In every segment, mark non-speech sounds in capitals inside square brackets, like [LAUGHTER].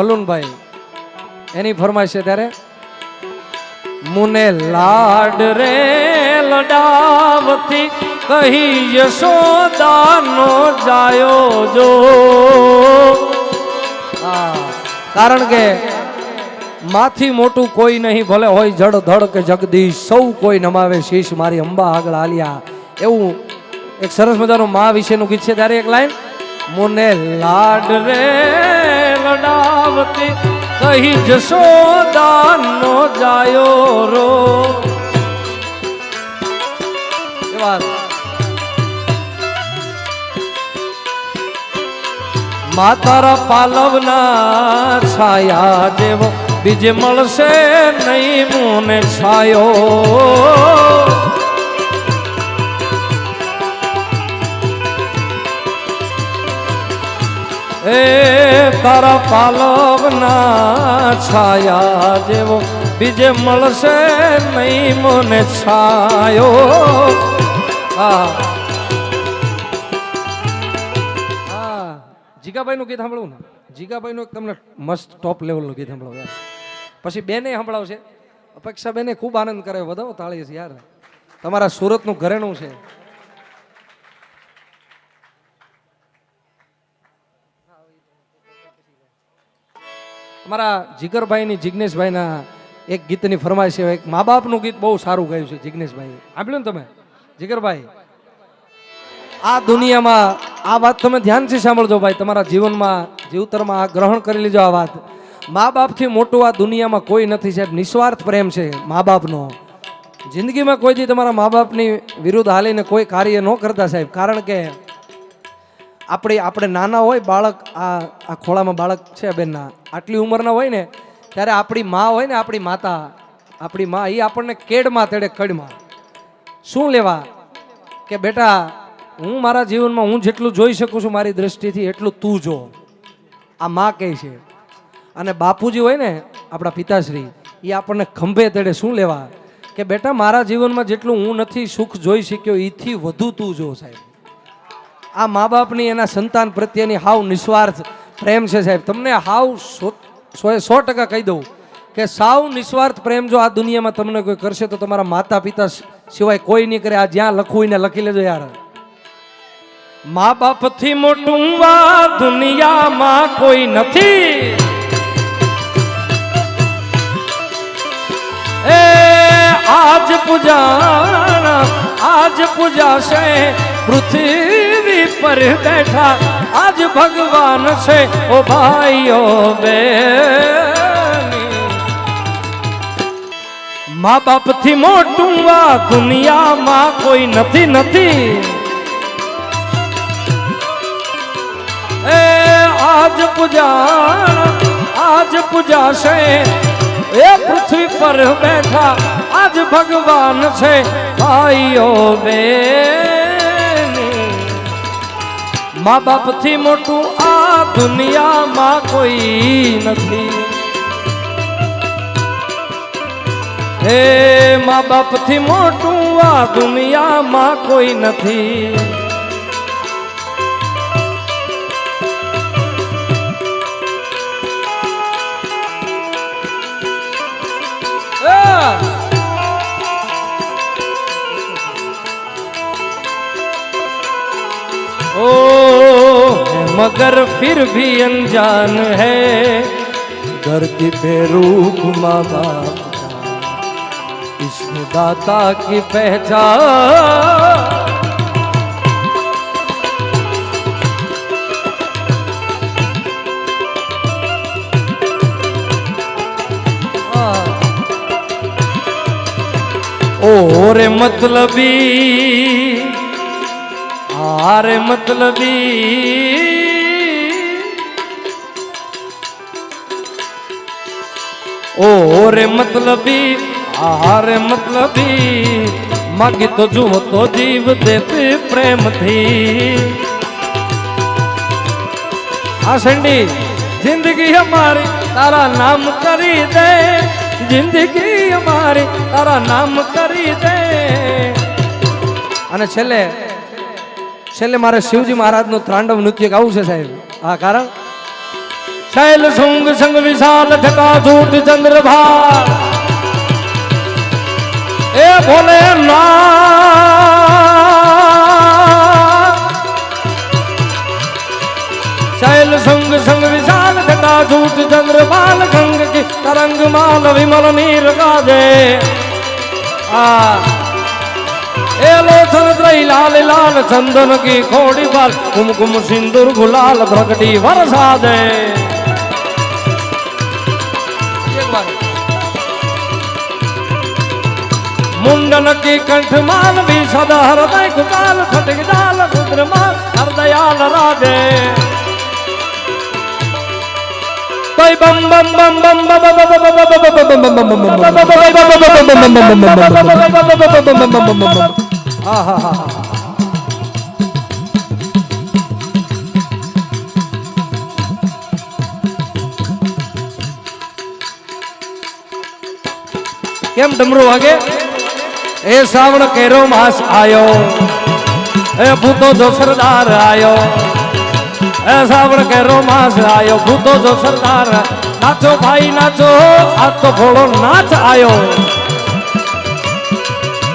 મલુનભાઈ એની ફરમાઈશ છે ત્યારે, મુને લાડ રે લડાવતી કહી યશોદાનો જાયો જો. કારણ કે માથી મોટું કોઈ નહીં, ભલે હોય જડ ધડ કે જગદીશ સૌ કોઈ નમાવે શીશ મારી અંબા આગળ આલિયા એવું એક સરસ મજાનું મા વિશેનું ગીત છે ત્યારે એક લાઈન, મુને લાડ રે લડાવતી કહી જશોદાનો જાયો રો. માતારા પાલવના છાયા જેવો બીજે મળશે નહીં મુને છાયો. એ તારા પાલવના છાયા જેવો બીજે મળશે નહીં મને છાયો. હા. હા. જીગાભાઈનું ગીત સાંભળવું ને? જીગાભાઈનું એક તમને મસ્ત ટોપ લેવલનું ગીત સાંભળો, યાર. પછી બેને સાંભળાવશે. અપેક્ષા બેને ખૂબ આનંદ કરે વધાવો તાળી છે યાર. તમારા સુરતનું ઘરેણું છે. અમારા જીગરભાઈની, જિગ્નેશભાઈના એક ગીતની ફરમાઈશ છે. એક મા બાપનું ગીત બહુ સારું ગાયું છે જિગ્નેશભાઈ સાંભળ્યું ને તમે? જીગરભાઈ, આ દુનિયામાં આ વાત તમે ધ્યાનથી સાંભળજો ભાઈ. તમારા જીવનમાં, જીવતરમાં આ ગ્રહણ કરી લેજો આ વાત. મા બાપથી મોટું આ દુનિયામાં કોઈ નથી સાહેબ. નિસ્વાર્થ પ્રેમ છે મા બાપનો જિંદગીમાં કોઈ દી તમારા મા બાપની વિરુદ્ધ હાલીને કોઈ કાર્ય ન કરતા સાહેબ. કારણ કે આપણે આપણે નાના હોય, બાળક, આ આ ખોળામાં બાળક છે બેનના, આટલી ઉંમરના હોય ને, ત્યારે આપણી મા હોય ને, આપણી માતા, આપણી મા એ આપણને કેડમાં તેડે કડમાં. શું લેવા? કે બેટા, હું મારા જીવનમાં, હું જેટલું જોઈ શકું છું મારી દ્રષ્ટિથી, એટલું તું જો. આ મા કહે છે. અને બાપુજી હોય ને, આપણા પિતાશ્રી એ આપણને ખંભે તેડે શું લેવા? કે બેટા, મારા જીવનમાં જેટલું હું નથી સુખ જોઈ શક્યો એથી વધુ તું જો સાહેબ. આ મા બાપની એના સંતાન પ્રત્યેની હાવ નિસ્વાર્થ પ્રેમ છે સાહેબ. તમને હાવ સો સો ટકા કહી દઉં કે સાવ નિસ્વાર્થ પ્રેમ જો આ દુનિયામાં તમને કોઈ કરશે તો તમારા માતા પિતા સિવાય કોઈ નહીં કરે. આ જ્યાં લખવું એને લખી લેજો યાર. મા બાપથી મોટું વા દુનિયામાં કોઈ નથી. એ આજ પૂજા આજ પૂજાશે પૃથ્વી પર બેઠા આજ ભગવાન છે ઓ ભાઈઓ બે મા બાપથી મોટું આ દુનિયામાં કોઈ નથી નથી એ આજ પૂજા આજ પૂજાશે એ પૃથ્વી પર બેઠા આજ ભગવાન છે ભાઈઓ બેન મા બાપથી મોટું આ દુનિયામાં કોઈ નથી. હે મા બાપથી મોટું આ દુનિયામાં કોઈ નથી. मगर फिर भी अनजान है। दर्द बेरूप माँ बाप इसमें दाता की पहचान। ओ रे मतलबी, आरे मतलबी। ઓ રે મતલબી આ રે મતલબી, માગી તો જુઓ તો જીવ દેતી પ્રેમથી. આ સંડી, જિંદગી અમારી તારા નામ કરી દે, જિંદગી અમારી તારા નામ કરી દે. અને છેલ્લે છેલ્લે મારે શિવજી મહારાજનું ત્રાંડવ નૃત્ય ગાવું છે સાહેબ. હા, કારણ? શૈલ સુંગ સંગ વિશાલ થકા જૂટ ચંદ્રભાર એ ભોલે શૈલ સંગ સંગ વિશાલ થકા જૂટ ચંદ્રભાલ ગંગ કી તરંગ માલ વિમલ નીર ગાજે આ એ લોચન ત્રઈ લાલ લાલ ચંદન કી ખોડી બાલ કુમકુમ સિંદુર ગુલાલ પ્રગટી વરસાદે मुंडन की कंठ मान भी सदा हृदय कुकाल फटिक डाल रुद्र मान हर दयाल राधे કેમ ડમરો વાગે એ શ્રાવણ કેરો માસ આયો. એ ભૂતો જો સરદાર આયો. એ શ્રાવણ કેરો માસ આયો. ભૂતો જો સરદાર નાચો ભાઈ, નાચો, આ તો ઘોડો નાચ આયો.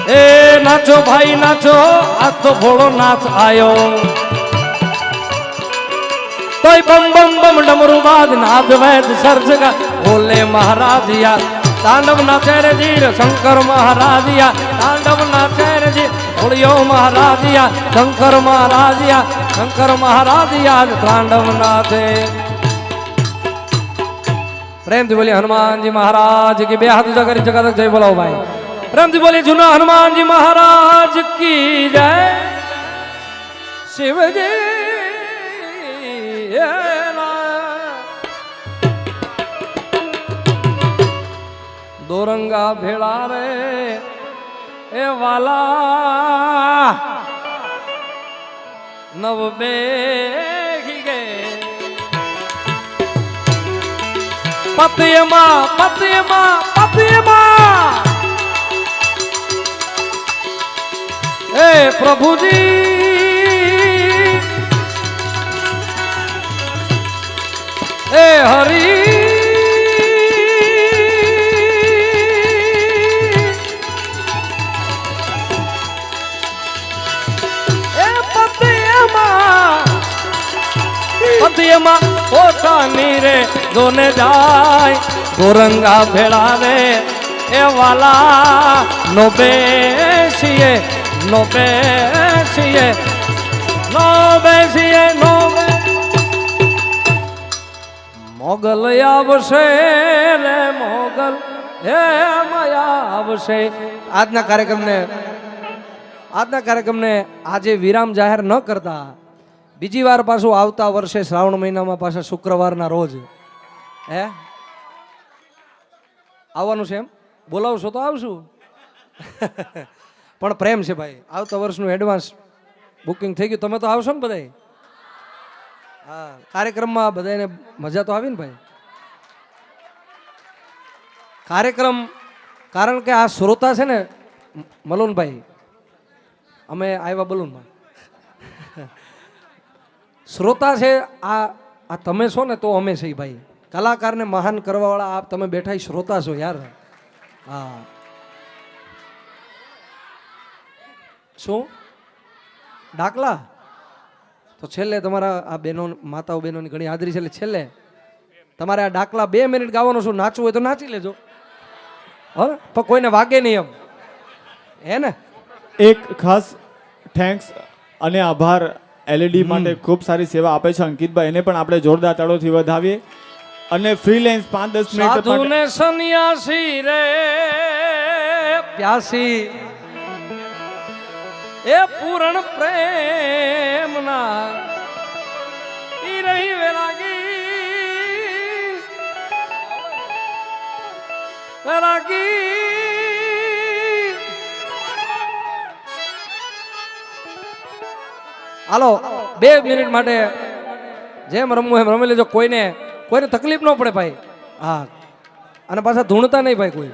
એ નાચો ભાઈ, નાચો, આ તો ઘોડો નાચ આયો. તોય બમ બમ બમ ડમરુ બાદ નાદ વૈદ સર્જગા. બોલે મહારાજિયા તાંડવ નાચે રે ધીર શંકર મહારાજિયા તાંડવ નાચે રે ધીર હોળિયો મહારાજિયા શંકર મહારાજિયા શંકર મહારાજિયા તાંડવ નાચે પ્રેમથી બોલી હનુમાનજી મહારાજ કી બે હાથ ઊંચા કરી જગત જય બોલાવો ભાઈ પ્રેમથી બોલી જૂના હનુમાનજી મહારાજ કી જય શિવજી દોરંગા ભેળા રે એ વાલા નવ બે પતિયમાં પતિયમાં પતિયમાં. એ પ્રભુજી એ હરી પતિયમાં પોતાની રે દોને જાય ગોરંગા ભેળાવે એ વાલા નો બેસીએ નો બેસીએ નો બેસીએ, નો મોગલ આવશે રે મોગલ, હે માયા આવશે. આજના કાર્યક્રમને આજના કાર્યક્રમને આજે વિરામ જાહેર ન કરતા બીજી વાર પાછું આવતા વર્ષે શ્રાવણ મહિનામાં પાછા શુક્રવારના રોજ. હે? આવવાનું છે એમ? બોલાવશો તો આવશું. [LAUGHS] પણ પ્રેમ છે ભાઈ. આવતા વર્ષનું એડવાન્સ બુકિંગ થઈ ગયું. તમે તો આવશો ને બધા હા, કાર્યક્રમમાં બધાને મજા તો આવી ને ભાઈ. કાર્યક્રમ, કારણ કે આ શ્રોતા છે ને મલોનભાઈ, અમે આવ્યા બલૂનમાં. શ્રોતા છે, આ આ તમે છો ને તો અમે છે ભાઈ. કલાકારને મહાન કરવાવાળા આપ તમે બેઠા શ્રોતા છો યાર. હા. શું? ડાકલા? તો છેલ્લે તમારા આ બહેનો, માતાઓ બહેનોની ઘણી હાજરી છે એટલે છેલ્લે. તમારે આ ડાકલા બે મિનિટ ગાવાનું શું નાચવું હોય તો નાચી લેજો. હા? પણ કોઈને વાગે નહીં એમ. હે ને? એક ખાસ થેન્ક્સ અને આભાર એલઈડી માટે ખૂબ સારી સેવા આપે છે અંકિતભાઈ. એને પણ આપણે જોરદાર તાળોથી વધાવીએ. અને ફ્રીલેન્સ પાંચ દસ મિનિટ સન્યાસી રે પ્યાસી. એ પૂરણ પ્રેમના ઈ રહી વેરાગી વેરાગી હાલો, બે મિનિટ માટે જેમ રમવું એમ રમી લેજો. કોઈને કોઈને તકલીફ ન પડે ભાઈ. હા. અને પાછા ધૂણતા નહીં ભાઈ કોઈ.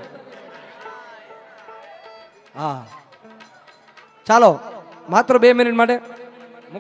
હા. ચાલો, માત્ર બે મિનિટ માટે